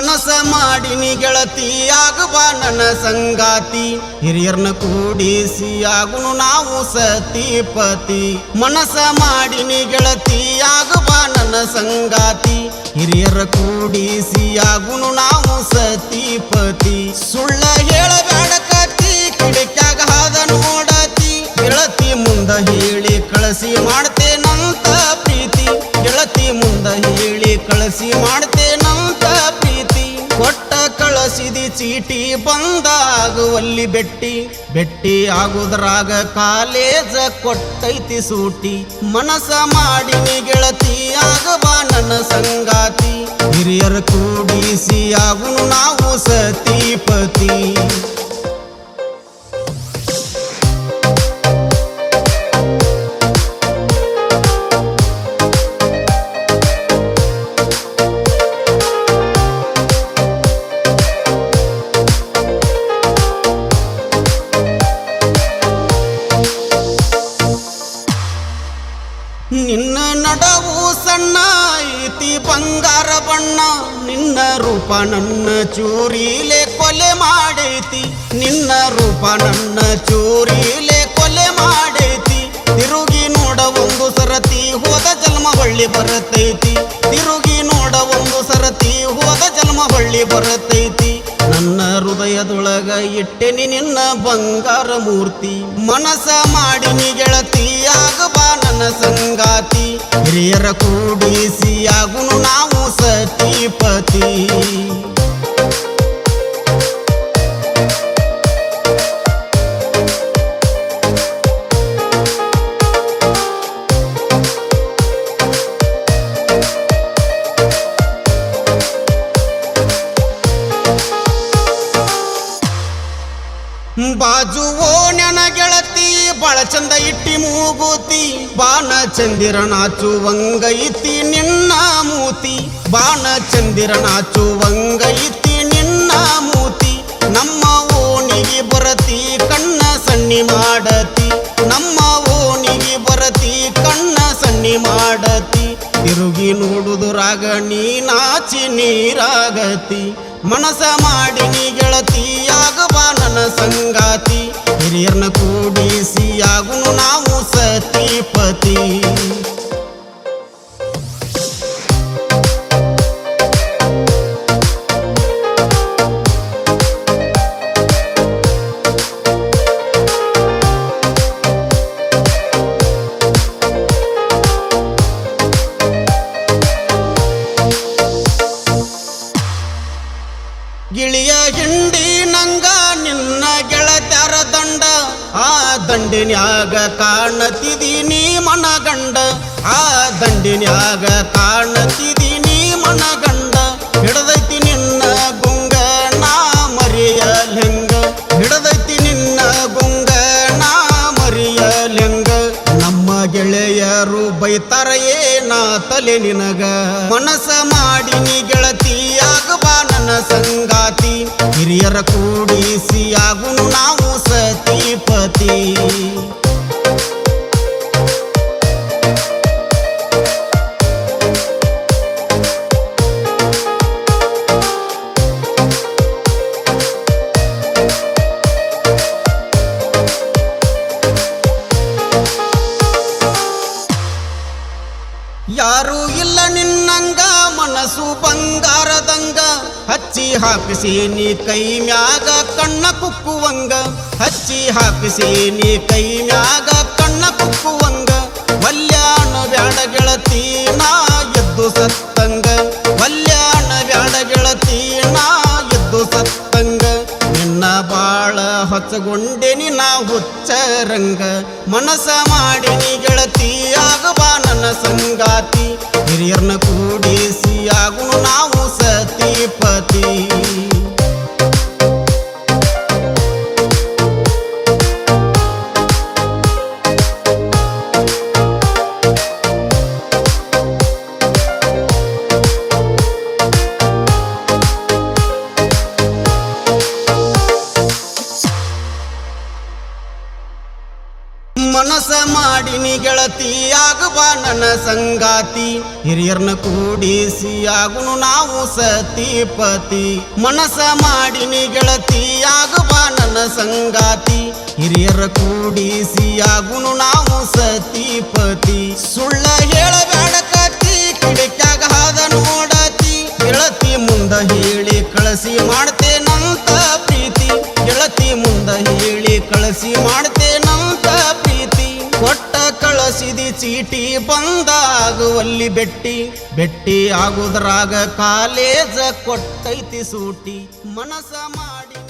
ಮನಸ ಮಾಡಿನಿ ಗೆಳತಿ ಆಗಬಾ ನನ್ನ ಸಂಗಾತಿ. ಹಿರಿಯರ್ನ ಕೂಡಿಸಿ ಆಗುನು ನಾವು ಸತಿಪತಿ ಮನಸ ಮಾಡಿನಿ ಗೆಳತಿ ಆಗಬಾ ನನ್ನ ಸಂಗಾತಿ. ಹಿರಿಯರ ಕೂಡಿಸಿಯಾಗುನು ನಾವು ಸತಿಪತಿ ಸುಳ್ಳ ಹೇಳಬೇಡ ಕತಿ, ಕಿಡಕ್ಯಾಗ ಹಾದ ನೋಡತಿ ಗೆಳತಿ ಮುಂದ ಹೇಳಿ ಕಳಸಿ ಮಾಡ್ತೇನಂತ ಪ್ರೀತಿ. ಗೆಳತಿ ಮುಂದ ಹೇಳಿ ಕಳಸಿ ಕೊಟ್ಟ ಕಳಸಿದಿ ಚೀಟಿ ಬಂದಾಗುವಲ್ಲಿ ಬೆಟ್ಟಿ. ಬೆಟ್ಟಿ ಆಗುದ್ರಾಗ ಕಾಲೇಜ ಕೊಟ್ಟೈತಿ ಸೂಟಿ. ಮನಸ ಮಾಡಿನಿ ಗೆಳತಿ ಆಗಬಾ ನನ್ನ ಸಂಗಾತಿ. ಹಿರಿಯರ ಕೂಡಿಸಿ ಆಗು ನಾವು ಸತಿಪತಿ. ಸಣ್ಣ ಐತಿ ಬಂಗಾರ ಬಣ್ಣ, ನಿನ್ನ ರೂಪ ನನ್ನ ಚೂರಿಲೆ ಕೊಲೆ ಮಾಡೈತಿ. ನಿನ್ನ ರೂಪ ನನ್ನ ಚೂರಿಲೆ ಕೊಲೆ ಮಾಡೈತಿ. ತಿರುಗಿ ನೋಡ ಒಂದು ಸರತಿ, ಹೋದ ಜನ್ಮ ಬಳ್ಳಿ ಬರತೈತಿ. ತಿರುಗಿ ನೋಡ ಒಂದು ಸರತಿ, ಹೋದ ಜನ್ಮ ಹೊಳ್ಳಿ ಬರತೈತಿ. ನನ್ನ ಹೃದಯದೊಳಗ ಇಟ್ಟೆನಿ ನಿನ್ನ ಬಂಗಾರ ಮೂರ್ತಿ. ಮನಸ ಮಾಡಿನಿ ಗೆಳತಿ ಆಗಬಾ ನನ್ನ ಸಂಗಾತಿ. ಹಿರಿಯರ ಕೂಡಿಸಿ, ಆಗುನು ನಾವು ಸತಿಪತಿ. ಬಾಜು ನೆನ ಗೆಳತಿ ಬಾಳ ಚಂದ ಇಟ್ಟಿ ಮೂಗೂತಿ. ಬಾಣ ಚಂದಿರ ನಾಚುವಂಗೈತಿ ನಿನ್ನ ಮೂತಿ. ಬಾಣ ಚಂದಿರ ನಾಚುವಂಗೈತಿ ನಿನ್ನ ಮೂತಿ. ನಮ್ಮ ಓಣಿಗೆ ಬರತಿ, ಕಣ್ಣ ಸಣ್ಣಿ ಮಾಡತಿ. ನಮ್ಮ ಓಣಿಗೆ ಬರತಿ, ಕಣ್ಣ ಸಣ್ಣಿ ಮಾಡತಿ. ತಿರುಗಿ ನೋಡುದುರಾಗ ನೀ ನಾಚಿ ನೀರಾಗತಿ. ಮನಸ ಮಾಡಿ ನೀ ಗೆಳತಿಯಾಗಬ ಸಂಗಾತಿ ಹಿರಿಯರ್ನ ಕೂಡಿಸಿ ದಂಡಿನ್ಯಾಗ ಕಾಣತಿದಿ ನೀ ಮನಗಂಡ. ಆ ದಂಡಿನ್ಯಾಗ ಕಾಣತಿದಿ ನೀ ಮನಗಂಡ. ಹಿಡದೈತಿ ನಿನ್ನ ಗುಂಗ ನಾ ಮರಿಯ ಲಿಂಗ ಹಿಡದೈತಿ ನಿನ್ನ ಗುಂಗ ನಾ ಮರಿಯ ಲಿಂಗ ನಮ್ಮ ಗೆಳೆಯರು ಬೈತಾರ ಏನ ತಲೆ ನಿನಗ. ಮನಸ ಮಾಡಿ ನೀ ಗೆಳತಿ ಆಗಬಾ ನನ್ನ ಸಂಗಾತಿ. ಹಿರಿಯರ ಕೂಡಿಸಿ ಯಾರು ಇಲ್ಲ ನಿನ್ನಂಗ, ಮನಸ್ಸು ಬಂಗಾರದಂಗ. ಹಚ್ಚಿ ಹಾಕಿಸಿ ನೀ ಕೈ ಮ್ಯಾಗ ಕಣ್ಣ ಕುಕ್ಕುವಂಗ. ಹಚ್ಚಿ ಹಾಕಿಸಿ ನೀ ಕೈ ಮ್ಯಾಗ ಕಣ್ಣ ಕುಕ್ಕುವಂಗ. ವಲ್ಯಾಣ ಬ್ಯಾಡ ಗೆಳತಿ, ನಾ ಎದ್ದು ಸತ್ತಂಗ. ವಲ್ಯಾಣ ಬ್ಯಾಡ ಗೆಳತಿ, ನಾ ಎದ್ದು ಸತ್ತಂಗ. ನಿನ್ನ ಬಾಳ ಹೊಚ್ಚಗೊಂಡೆನಿ ನಾ ಹುಚ್ಚರಂಗ. ಮನಸ ಮಾಡಿನಿ ಗೆಳತಿ. ಸಂಗಾತಿ ಮಾಡಿನಿ ಗೆಳತಿ ಬಾ ನನ್ನ ಸಂಗಾತಿ. ಹಿರಿಯರ್ನ ಕೂಡಿಸಿ ನಾವು ಸತಿಪತಿ. ಮನಸ ಮಾಡಿನಿ ಗೆಳತಿ ಆಗಬಾ ನನ್ನ ಸಂಗಾತಿ. ಹಿರಿಯರ ಕೂಡಿಸಿ ನಾವು ಸತಿಪತಿ. ಸುಳ್ಳ ಹೇಳಬೇಡ ಚೀಟಿ ಬಂದಾಗುವಲ್ಲಿ ಬೆಟ್ಟಿ ಬೆಟ್ಟಿ ಆಗುದ್ರಾಗ ಕಾಲೇಜ ಕೊಟ್ಟೈತಿ ಸೂಟಿ. ಮನಸ ಮಾಡಿ